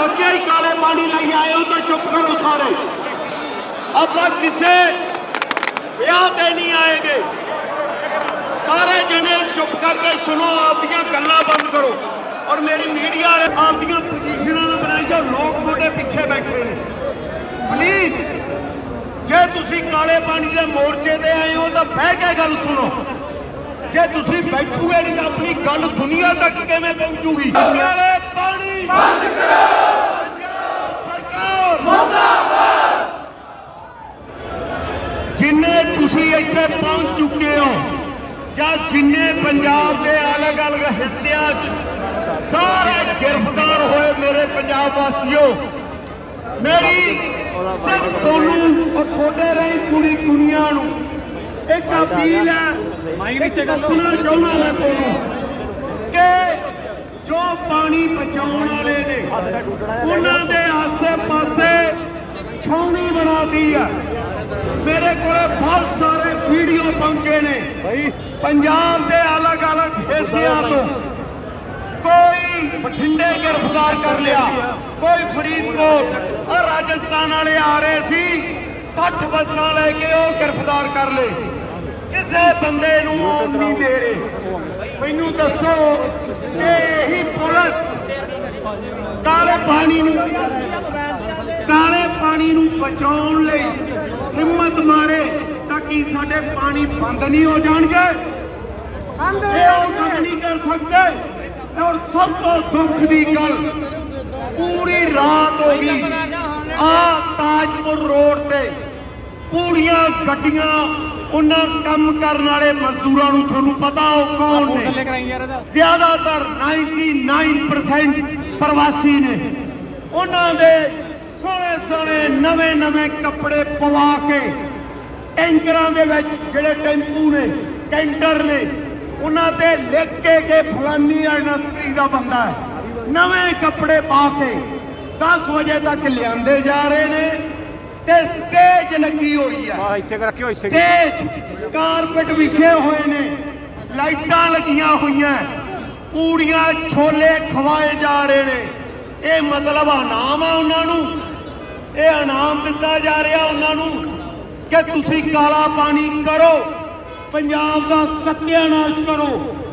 ਵਾਕਿਆ ਹੀ ਕਾਲੇ ਪਾਣੀ ਲਈ ਆਏ ਹੋ ਤਾਂ ਚੁੱਪ ਕਰੋ ਸਾਰੇ ਆਪਾਂ ਕਿਸੇ ਵਿਆਹ ਤੇ ਨਹੀਂ ਆਏਗੇ ਸਾਰੇ ਜਣੇ ਚੁੱਪ ਕਰਕੇ ਸੁਣੋ ਆਪਦੀਆਂ ਗੱਲਾਂ ਬੰਦ ਕਰੋ ਔਰ ਮੇਰੀ ਮੀਡੀਆ ਵਾਲੇ ਆਪਦੀਆਂ ਪੋਜੀਸ਼ਨਾਂ ਨੂੰ ਬਣਾਈ ਜਾਓ ਲੋਕ ਤੁਹਾਡੇ ਪਿੱਛੇ ਬੈਠੇ ਨੇ ਪਲੀਜ਼ ਜੇ ਤੁਸੀਂ ਕਾਲੇ ਪਾਣੀ ਦੇ ਮੋਰਚੇ ਤੇ ਆਏ ਹੋ ਤਾਂ ਬਹਿ ਕੇ ਗੱਲ ਸੁਣੋ ਜੇ ਤੁਸੀਂ ਬੈਠੋਗੇ ਨਹੀਂ ਤਾਂ ਆਪਣੀ ਗੱਲ ਦੁਨੀਆ ਤੱਕ ਕਿਵੇਂ ਪਹੁੰਚੂਗੀ ਕਾਲੇ ਪਾਣੀ ਬੰਦ ਕਰੋ ਸਰਕਾਰ ਮੁਰਦਾਬਾਦ! ਜਿੰਨੇ ਤੁਸੀਂ ਇੱਥੇ ਪਹੁੰਚ ਚੁੱਕੇ ਹੋ ਜਾਂ ਜਿੰਨੇ ਪੰਜਾਬ ਦੇ ਅਲੱਗ-ਅਲੱਗ ਹਿੱਸਿਆਂ 'ਚ ਸਾਰੇ ਗ੍ਰਿਫਤਾਰ ਹੋਏ ਮੇਰੇ ਪੰਜਾਬ ਵਾਸੀਓ ਮੇਰੀ ਸਿਰਫ ਤੁਹਾਨੂੰ ਔਰ ਤੁਹਾਡੇ ਰਹੀ ਪੂਰੀ ਦੁਨੀਆ ਨੂੰ ਇੱਕ ਅਪੀਲ ਹੈ ਦੱਸਣਾ ਚਾਹੁੰਦਾ ਮੈਂ ਤੁਹਾਨੂੰ ਕਿ ਜੋ ਪਾਣੀ ਬਚਾਉਣ ਵਾਲੇ ਨੇ ਉਹਨਾਂ ਦੇ ਛਾਉਣੀ ਬਣਾਤੀ ਆ। ਮੇਰੇ ਕੋਲੇ ਬਹੁਤ ਸਾਰੇ ਵੀਡੀਓ ਪਹੁੰਚੇ ਨੇ। ਭਾਈ ਪੰਜਾਬ ਦੇ ਅਲੱਗ-ਅਲੱਗ ਹਿੱਸਿਆਂ ਤੋਂ ਕੋਈ ਬਠਿੰਡੇ ਗ੍ਰਿਫਤਾਰ ਕਰ ਲਿਆ। ਕੋਈ ਫਰੀਦਕੋਟ ਔਰ ਰਾਜਸਥਾਨ ਵਾਲੇ ਆ ਰਹੇ ਸੀ। 60 ਬੱਸਾਂ ਲੈ ਕੇ ਉਹ ਗ੍ਰਿਫਤਾਰ ਕਰ ਲਏ। ਕਿਸੇ ਬੰਦੇ ਨੂੰ ਆਉਣ ਨਹੀਂ ਦੇ ਰਹੇ। ਮੈਨੂੰ ਦੱਸੋ ਜੇ ਇਹੀ ਪੁਲਿਸ ਕਾਲੇ ਪਾਣੀ ਨੂੰ ਕਾਲੇ ਪਾਣੀ ਨੂੰ ਬਚਾਉਣ ਲਈ ਹਿੰਮਤ ਮਾਰੇ ਤਾਂ ਕੀ ਸਾਡੇ ਪਾਣੀ ਬੰਦ ਨਹੀਂ ਹੋ ਜਾਣਗੇ? ਉਹ ਕੰਮ ਨਹੀਂ ਕਰ ਸਕਦੇ। ਔਰ ਸਭ ਤੋਂ ਦੁੱਖ ਦੀ ਗੱਲ ਪੂਰੀ ਰਾਤ ਹੋ ਗਈ। ਆ ਤਾਜਪੁਰ ਰੋਡ ਤੇ ਪੂਰੀਆਂ ਗੱਡੀਆਂ ਉਹਨਾਂ ਕੰਮ ਕਰਨ ਵਾਲੇ ਮਜ਼ਦੂਰਾਂ ਨੂੰ ਤੁਹਾਨੂੰ ਪਤਾ ਉਹ ਕੌਣ ਨੇ? ਜ਼ਿਆਦਾਤਰ 99% ਪ੍ਰਵਾਸੀ ਨੇ। ਉਹਨਾਂ ਦੇ ਸੋਹਣੇ ਸੋਹਣੇ ਨਵੇਂ ਨਵੇਂ ਕੱਪੜੇ ਪਵਾ ਕੇ ਟੈਂਕਰਾਂ ਦੇ ਵਿੱਚ ਜਿਹੜੇ ਟੈਂਪੂ ਨੇ ਕੈਂਟਰ ਨੇ ਉਹਨਾਂ ਤੇ ਲਿਖ ਕੇ ਕਿ ਫਲਾਨੀ ਇੰਡਸਟਰੀ ਦਾ ਬੰਦਾ ਹੈ। ਨਵੇਂ ਕੱਪੜੇ ਪਾ ਕੇ 10 ਵਜੇ ਤੱਕ ਲਿਆਂਦੇ ਜਾ ਰਹੇ ਨੇ ਤੇ ਸਟੇਜ ਲੱਗੀ ਹੋਈ ਹੈ। ਆ ਇੱਥੇ ਰੱਖਿਓ ਇੱਥੇ ਸਟੇਜ ਕਾਰਪਟ ਵਿਛੇ ਹੋਏ ਨੇ ਲਾਈਟਾਂ ਲੱਗੀਆਂ ਹੋਈਆਂ ਪੂੜੀਆਂ ਛੋਲੇ ਖਵਾਏ ਜਾ ਰਹੇ ਨੇ। ਇਹ ਮਤਲਬ ਇਨਾਮ ਆ ਉਹਨਾਂ ਨੂੰ। ਇਹ ਇਨਾਮ ਦਿੱਤਾ ਜਾ ਰਿਹਾ ਉਹਨਾਂ ਨੂੰ ਕਿ ਤੁਸੀਂ ਕਾਲਾ ਪਾਣੀ ਕਰੋ, ਪੰਜਾਬ ਦਾ ਸੱਤਿਆਨਾਸ਼ ਕਰੋ।